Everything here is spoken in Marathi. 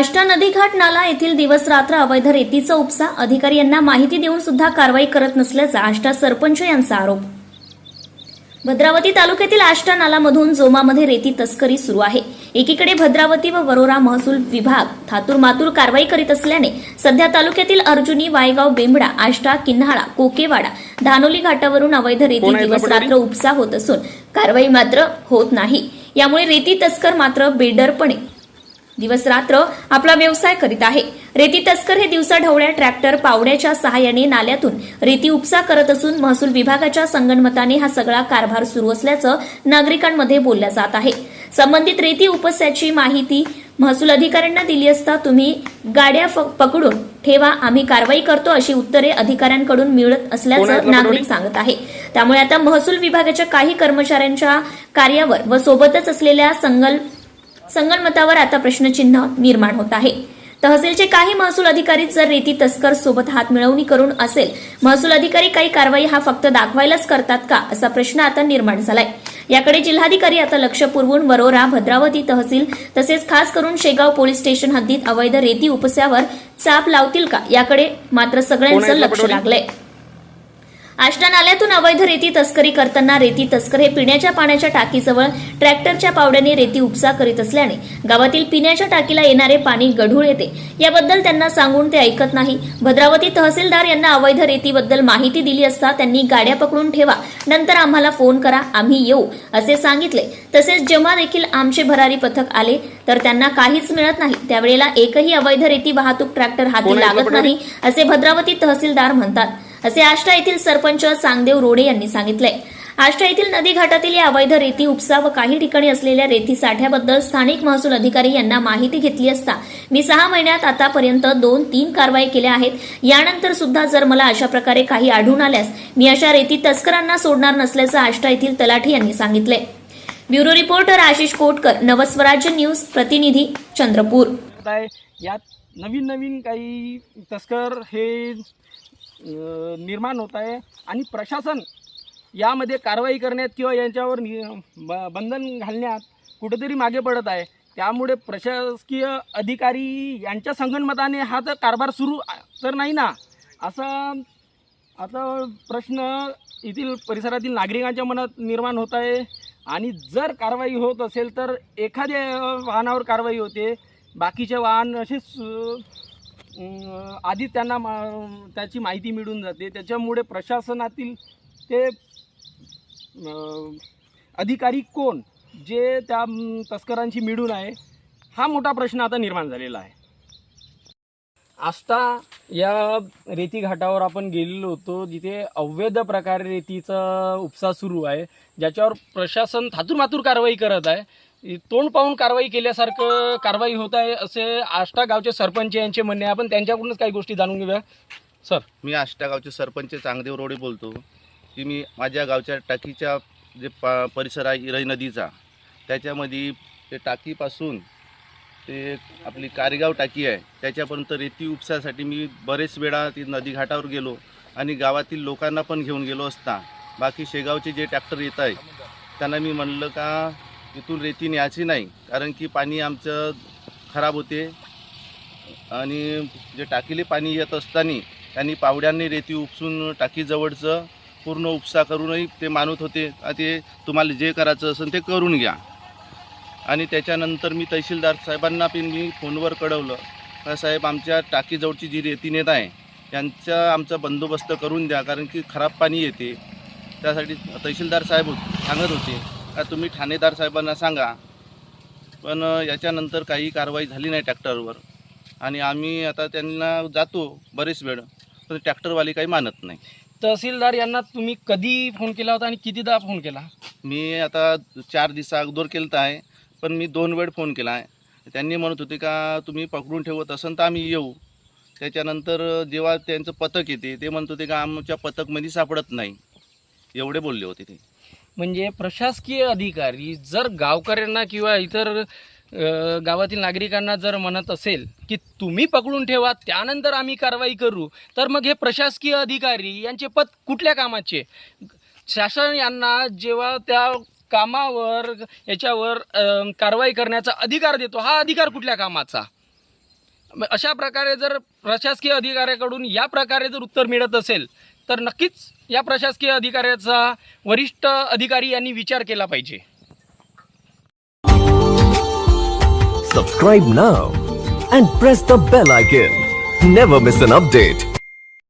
आष्टा नदीघाट नाला येथील दिवस रात्र अवैध रेतीचा उपसा. अधिकारी यांना माहिती देऊन सुद्धा कारवाई करत नसल्याचा आष्टा सरपंच यांचा आरोप. भद्रावती तालुक्यातील आष्टा नालामधून जोमामध्ये रेती तस्करी सुरू आहे. एकीकडे भद्रावती व वरोरा महसूल विभाग थातूर मातूर कारवाई करीत असल्याने सध्या तालुक्यातील अर्जुनी वायगाव बेंबडा आष्टा किन्हाळा कोकेवाडा धानोली घाटावरून अवैध रेती दिवस? रात्र उपसा होत असून कारवाई मात्र होत नाही. यामुळे रेती तस्कर मात्र बेडरपणे दिवस रात्र आपला व्यवसाय करीत आहे. रेती तस्कर हे दिवसा ढवळ्या ट्रॅक्टर पावड्याच्या सहाय्याने नाल्यातून रेती उपसा करत असून महसूल विभागाच्या संगणमताने हा सगळा कारभार सुरू असल्याचं नागरिकांमध्ये बोलल्या जात आहे. संबंधित रेती उपस्याची माहिती महसूल अधिकाऱ्यांना दिली असता तुम्ही गाड्या पकडून ठेवा आम्ही कारवाई करतो अशी उत्तरे अधिकाऱ्यांकडून मिळत असल्याचं नागरिक सांगत आहे. त्यामुळे आता महसूल विभागाच्या काही कर्मचाऱ्यांच्या कार्यावर व सोबतच असलेल्या संगल संगणमतावर आता प्रश्नचिन्ह निर्माण होत आहे. तहसीलचे काही महसूल अधिकारी जर रेती तस्कर सोबत हात मिळवणी करून असेल महसूल अधिकारी काही कारवाई हा फक्त दाखवायलाच करतात का असा प्रश्न आता निर्माण झालाय. याकडे जिल्हाधिकारी आता लक्ष पुरवून वरोरा भद्रावती तहसील तसेच खास करून शेगाव पोलीस स्टेशन हद्दीत अवैध रेती उपस्यावर चाप लावतील का याकडे मात्र सगळ्यांचं लक्ष? लागलंय. आष्टा नाल्यातून अवैध रेती तस्करी करताना रेती तस्कर हे पिण्याच्या पाण्याच्या टाकीजवळ ट्रॅक्टरच्या पावड्याने रेती उपसा करीत असल्याने गावातील पिण्याच्या टाकीला येणारे पाणी गढूळ येते. याबद्दल त्यांना सांगून ते ऐकत नाही. भद्रावती तहसीलदार यांना अवैध रेतीबद्दल माहिती दिली असता त्यांनी गाड्या पकडून ठेवा. नंतर आम्हाला फोन करा आम्ही येऊ असे सांगितले. तसेच जेव्हा देखील आमचे भरारी पथक आले तर त्यांना काहीच मिळत नाही. त्यावेळेला एकही अवैध रेती वाहतूक ट्रॅक्टर हाती लागत? नाही असे भद्रावती तहसीलदार म्हणतात. असे आष्टा येथील सरपंच चांगदेव रोडे यांनी सांगितलंय आष्टा येथील नदी घाटातील या अवैध रेती उपसा व काही ठिकाणी असलेल्या रेती साठ्याबद्दल स्थानिक महसूल अधिकारी यांना माहिती घेतली असता मी सहा महिन्यात आतापर्यंत दोन तीन कारवाई केल्या आहेत. यानंतर सुद्धा जर मला अशा प्रकारे काही आढळून आल्यास मी अशा रेती तस्करांना सोडणार नसल्याचं आष्टा येथील तलाठी यांनी सांगितलंय bureau reporter Ashish Kotkar Navswarajya news प्रतिनिधी चंद्रपूर. यात नवीन नवीन काही तस्कर हे निर्माण होत आहे आणि प्रशासन यामध्ये कारवाई करण्यात किंवा यांच्यावर नि ब- बंधन घालण्यात कुठेतरी मागे पडत आहे. त्यामुळे प्रशासकीय अधिकारी यांच्या संगणमताने हा तर कारभार सुरू तर नाही ना? असा आता प्रश्न येथील परिसरातील नागरिकांच्या मनात निर्माण होत आहे. आणि जर कारवाई होत असेल तर एखाद्या वाहनावर कारवाई होते. बाकीचे वाहन असेच आधीच त्यांना मा- त्याची माहिती मिळून जाते. त्याच्यामुळे प्रशासनातील ते अधिकारी कोण जे त्या तस्करांशी मिळून आहे हा मोठा प्रश्न आता निर्माण झालेला आहे. आस्था या रेती घाटावर आपण गेलेलो होतो जिथे अवैध प्रकारे रेतीचा उपसा सुरू आहे ज्याच्यावर प्रशासन थातूरमातूर कारवाई करत आहे. तोंड पाहून कारवाई केल्यासारखं कारवाई होत आहे असे आष्टा गावचे सरपंच यांचे म्हणणे आहे. आपण त्यांच्याकडूनच काही गोष्टी जाणून घेऊया. सर. मी आष्टा गावचे सरपंच चांगदेव रोडे बोलतो. की मी माझ्या गावच्या टाकीच्या जे पा परिसर आहे इरई नदीचा त्याच्यामध्ये ते टाकीपासून ते आपली कारेगाव टाकी आहे त्याच्यापर्यंत रेती उपसासाठी मी बरेच वेळा ती नदी घाटावर गेलो आणि गावातील लोकांना पण घेऊन गेलो असता. बाकी शेगावचे जे ट्रॅक्टर येत आहे त्यांना मी म्हणलं का इथून रेती न्यायची नाही कारण की पाणी आमचं खराब होते. आणि जे टाकीले पाणी येत असताना त्यांनी पावड्यांनी रेती उपसून टाकीजवळचं पूर्ण उपसा करूनही ते मानत होते. ते तुम्हाला जे करायचं असेल ते करून घ्या. आणि त्याच्यानंतर मी तहसीलदार साहेबांना पण मी फोनवर कळवलं का साहेब आमच्या टाकीजवळची जी रेती नेत आहे त्यांचा आमचा बंदोबस्त करून द्या कारण की खराब पाणी येते. त्यासाठी तहसीलदार साहेब सांगत होते का तुम्ही ठाणेदार साहेबांना सांगा. पण याच्यानंतर काही कारवाई झाली नाही ट्रॅक्टरवर. आणि आम्ही आता त्यांना जातो बरेच वेळ पण ट्रॅक्टरवाले काही मानत नाही. तहसीलदार यांना तुम्ही कधी फोन केला होता आणि कितीदा फोन केला? मी आता चार दिवसा अगोदर केलं आहे पण मी दोन वेळ फोन केला आहे. त्यांनी म्हणत होते का तुम्ही पकडून ठेवत असन तर आम्ही येऊ. त्याच्यानंतर जेव्हा त्यांचं पथक येते ते म्हणत होते का आमच्या पथकमध्ये सापडत नाही. एवढे बोलले होते ते. म्हणजे प्रशासकीय अधिकारी जर गावकऱ्यांना किंवा इतर गावातील नागरिकांना जर म्हणत असेल की तुम्ही पकडून ठेवा त्यानंतर आम्ही कारवाई करू तर मग हे प्रशासकीय अधिकारी यांचे पद कुठल्या कामाचे? शासन यांना जेव्हा त्या कामावर याच्यावर कारवाई करण्याचा अधिकार देतो हा अधिकार कुठल्या कामाचा? अशा प्रकारे जर प्रशासकीय अधिकाऱ्याकडून या प्रकारे जर उत्तर मिळत असेल तर नक्कीच या प्रशासकीय अधिकाऱ्याचा वरिष्ठ अधिकारी यांनी विचार केला पाहिजे. Subscribe now and press the bell icon never miss an update